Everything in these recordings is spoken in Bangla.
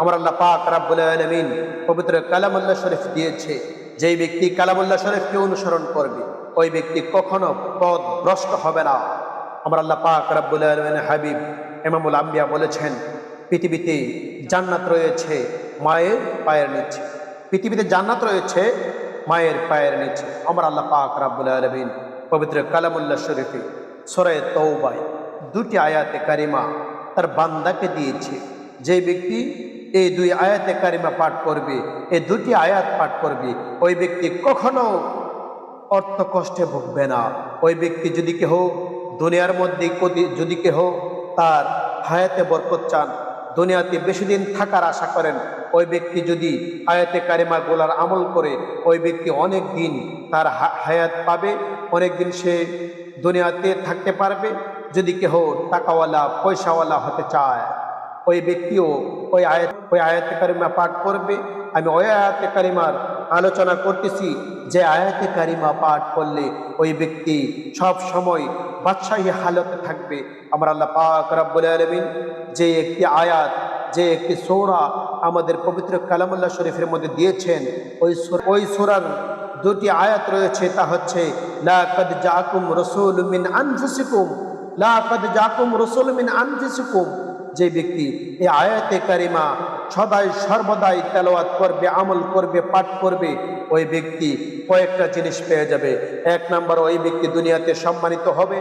আমার আল্লাহ পাক রাব্বুল আলামিন পবিত্র কালামুল্লাহ শরীফ দিয়েছে, যেই ব্যক্তি কালামুল্লাহ শরীফকে অনুসরণ করবে, ওই ব্যক্তি কখনো পদ ভ্রষ্ট হবে না। আমার আল্লাহ পাক রাব্বুল আলামিন হাবিব এমামুল আম্বিয়া বলেছেন, পৃথিবীতে জান্নাত রয়েছে মায়ের পায়ের নিচে। পৃথিবীতে জান্নাত রয়েছে মায়ের পায়ের নিচে। আমার আল্লাহ পাক রাব্বুল আলামিন পবিত্র কালামুল্লাহ শরীফে সরায় তৌবায় দুটি আয়াতে কারিমা তার বান্দাকে দিয়েছে যে ব্যক্তি এই দুই আয়াতে কারিমা পাঠ করবে, এই দুটি আয়াত পাঠ করবে, ওই ব্যক্তি কখনো অর্থ কষ্টে ভুগবে না। ওই ব্যক্তি যদি কেহ দুনিয়ার মধ্যে যদি কেহ তার হায়াতে বরকত চান, দুনিয়াতে বেশি দিন থাকার আশা করেন, ওই ব্যক্তি যদি আয়াতে কারিমা গোলার আমল করে, ওই ব্যক্তি অনেক দিন তার হায়াত পাবে, অনেক দিন সে দুনিয়াতে থাকতে পারবে, যদি কেহ টাকাওয়ালা, পয়সাওয়ালা হতে চায়। ওই ব্যক্তিও ওই আয়াত, ওই আয়াতে কারিমা পাঠ করবে। আমি ওই আয়াতে কারিমার আলোচনা করতেছি, যে আয়াতে কারিমা পাঠ করলে ওই ব্যক্তি সব সময় বাদশাহী হালতে থাকবে। আমার আল্লাহ পাক রাব্বুল আলামিন যে একটি আয়াত, যে একটি সৌরা আমাদের পবিত্র কালামুল্লাহ শরীফের মধ্যে দিয়েছেন, ওই ওই সূরার দুটি আয়াত রয়েছে, তা হচ্ছে, লা কাদ জাকুম রাসূল মিন আনফুসিকুম লা কাদ জাকুম রাসূল মিন আনফুসিকুম যে ব্যক্তি এই আয়াতে কারিমা সদাই সর্বদাই তেলোয়াত করবে, আমল করবে, পাঠ করবে, ওই ব্যক্তি কয়েকটা জিনিস পেয়ে যাবে। এক নম্বর, ওই ব্যক্তি দুনিয়াতে সম্মানিত হবে।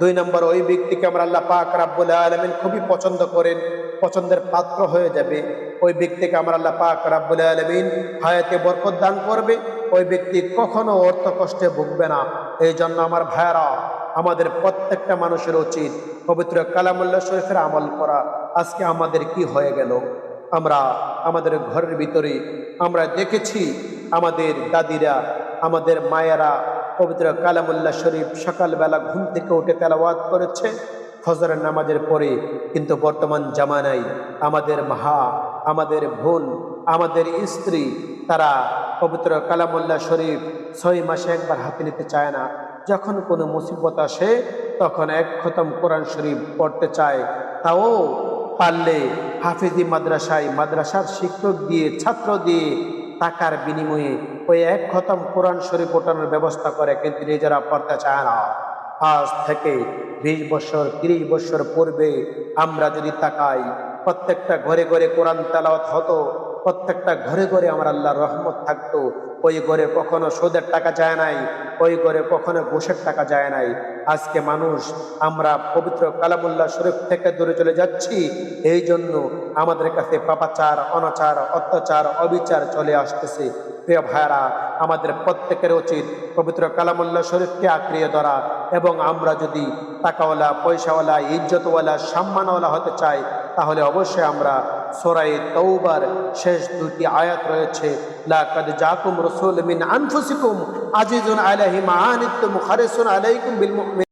দুই নম্বর, ওই ব্যক্তিকে আমরা আল্লাহ পাক রাব্বুল আলামিন খুবই পছন্দ করেন, পছন্দের পাত্র হয়ে যাবে। ওই ব্যক্তিকে আমরা আল্লাহ পাক রাব্বুল আলামিন হায়াতে বরকত দান করবে। ওই ব্যক্তি কখনো অর্থ কষ্টে ভুগবে না। এই জন্য আমার ভাইয়ারা আমাদের প্রত্যেকটা মানুষের উচিত পবিত্র কালামুল্লাহ শরীফের আমল করা। আজকে আমাদের কি হয়ে গেল? আমরা আমাদের ঘরের ভিতরে আমরা দেখেছি আমাদের দাদিরা, আমাদের মায়েরা পবিত্র কালামুল্লাহ শরীফ সকালবেলা ঘুম থেকে উঠে তেলাওয়াত করেছে ফজরের নামাজের পরে। কিন্তু বর্তমান জামানায় আমাদের মা, আমাদের বোন, আমাদের স্ত্রী তারা পবিত্র কালামুল্লাহ শরীফ ছয় মাসে একবার হাতে নিতে চায় না। যখন কোনো মুসিবত আসে, তখন এক খতম কোরআন শরীফ পড়তে চায়। তাও পারলে হাফিজি মাদ্রাসায় মাদ্রাসার শিক্ষক দিয়ে, ছাত্র দিয়ে টাকার বিনিময়ে ওই এক খতম কোরআন শরীফ ওঠানোর ব্যবস্থা করে, কিন্তু নিজেরা পড়তে চায় না। আজ থেকে বিশ বছর, তিরিশ বছর পূর্বে আমরা যদি তাকাই, প্রত্যেকটা ঘরে ঘরে কোরআন তেলাওয়াত হতো প্রত্যেকটা ঘরে ঘরে আমার আল্লাহর রহমত থাকতো। ওই ঘরে কখনো সুদের টাকা যায় নাই, ওই ঘরে কখনো ঘুষের টাকা যায় নাই। আজকে মানুষ, আমরা পবিত্র কালামুল্লাহ শরীফ থেকে দূরে চলে যাচ্ছি, এই জন্য আমাদের কাছে পাপাচার, অনাচার, অত্যাচার, অবিচার চলে আসতেছে। প্রিয় ভাইরা আমাদের প্রত্যেকের উচিত পবিত্র কালামুল্লাহ শরীফকে আঁকড়িয়ে ধরা এবং আমরা যদি টাকাওয়ালা, পয়সাওয়ালা, ইজ্জতওয়ালা, সম্মানওয়ালা হতে চাই, তাহলে অবশ্যই আমরা সোরাই তৌবার শেষ দুটি আয়াত রয়েছে, লাকাদ জাকুম রসুল মিন আনফুসিকুম আজিজুন আলাইহি মা আনিতুম হারিসুন আলাইকুম বিল মুমিনিন।